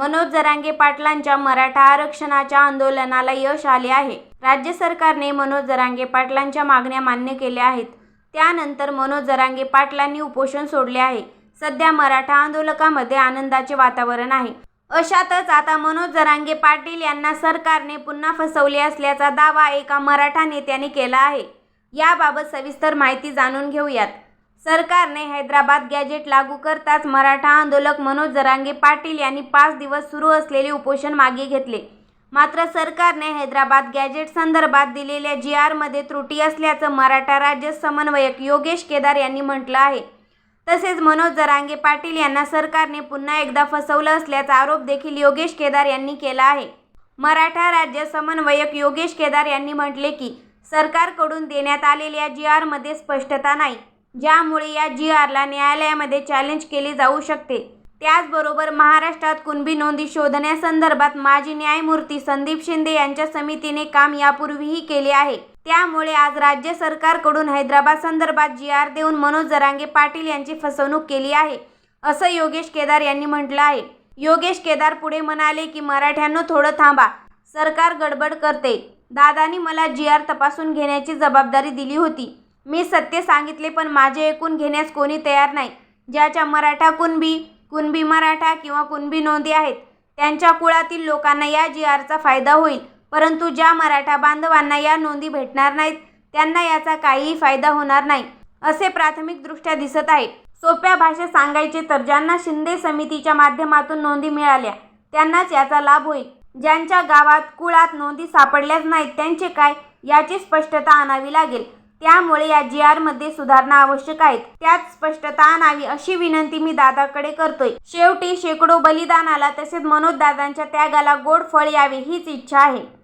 मनोज जरांगे पाटलांच्या मराठा आरक्षणाच्या आंदोलनाला यश आले आहे. राज्य सरकारने मनोज जरांगे पाटलांच्या मागण्या मान्य केल्या आहेत. त्यानंतर मनोज जरांगे पाटलांनी उपोषण सोडले आहे. सध्या मराठा आंदोलकामध्ये आनंदाचे वातावरण आहे. अशातच आता मनोज जरांगे पाटील यांना सरकारने पुन्हा फसवले असल्याचा दावा एका मराठा नेत्याने केला आहे. याबाबत सविस्तर माहिती जाणून घेऊयात. सरकारने हैदराबाद गॅजेट लागू करताच मराठा आंदोलक मनोज जरांगे पाटील यांनी पाच दिवस सुरू असलेले उपोषण मागे घेतले. मात्र सरकारने हैदराबाद गॅजेट संदर्भात दिलेल्या जी आरमध्ये त्रुटी असल्याचं मराठा राज्य समन्वयक योगेश केदार यांनी म्हटलं आहे. तसेच मनोज जरांगे पाटील यांना सरकारने पुन्हा एकदा फसवलं असल्याचा आरोप देखील योगेश केदार यांनी केला आहे. मराठा राज्य समन्वयक योगेश केदार यांनी म्हटले की सरकारकडून देण्यात आलेल्या जी आरमध्ये स्पष्टता नाही. ज्यामुळे या जी आरला न्यायालयामध्ये चॅलेंज केले जाऊ शकते. त्याचबरोबर महाराष्ट्रात कुणबी नोंदी शोधण्यासंदर्भात माजी न्यायमूर्ती संदीप शिंदे यांच्या समितीने काम यापूर्वीही केले आहे. त्यामुळे आज राज्य सरकारकडून हैदराबाद संदर्भात जी आर देऊन मनोज जरांगे पाटील यांची फसवणूक केली आहे असं योगेश केदार यांनी म्हटलं आहे. योगेश केदार पुढे म्हणाले की मराठ्यांनो थोडं थांबा. सरकार गडबड करते. दादानी मला जी आर तपासून घेण्याची जबाबदारी दिली होती. मी सत्य सांगितले पण माझे ऐकून घेण्यास कोणी तयार नाही. ज्याच्या मराठा कुणबी कुणबी मराठा किंवा कुणबी नोंदी आहेत त्यांच्या कुळातील लोकांना या जी आरचा फायदा होईल. परंतु ज्या मराठा बांधवांना या नोंदी भेटणार नाहीत त्यांना याचा काहीही फायदा होणार नाही असे प्राथमिकदृष्ट्या दिसत आहे. सोप्या भाषेत सांगायचे तर ज्यांना शिंदे समितीच्या माध्यमातून नोंदी मिळाल्या त्यांनाच याचा लाभ होईल. ज्यांच्या गावात कुळात नोंदी सापडल्याच नाहीत त्यांचे काय? याची स्पष्टता आणावी लागेल. त्यामुळे या जी आरमध्ये सुधारणा आवश्यक आहेत. त्यात स्पष्टता आणावी अशी विनंती मी दादाकडे करतोय. शेवटी शेकडो बलिदानाला तसेच मनोज दादांच्या त्यागाला गोड फळ यावे हीच इच्छा आहे.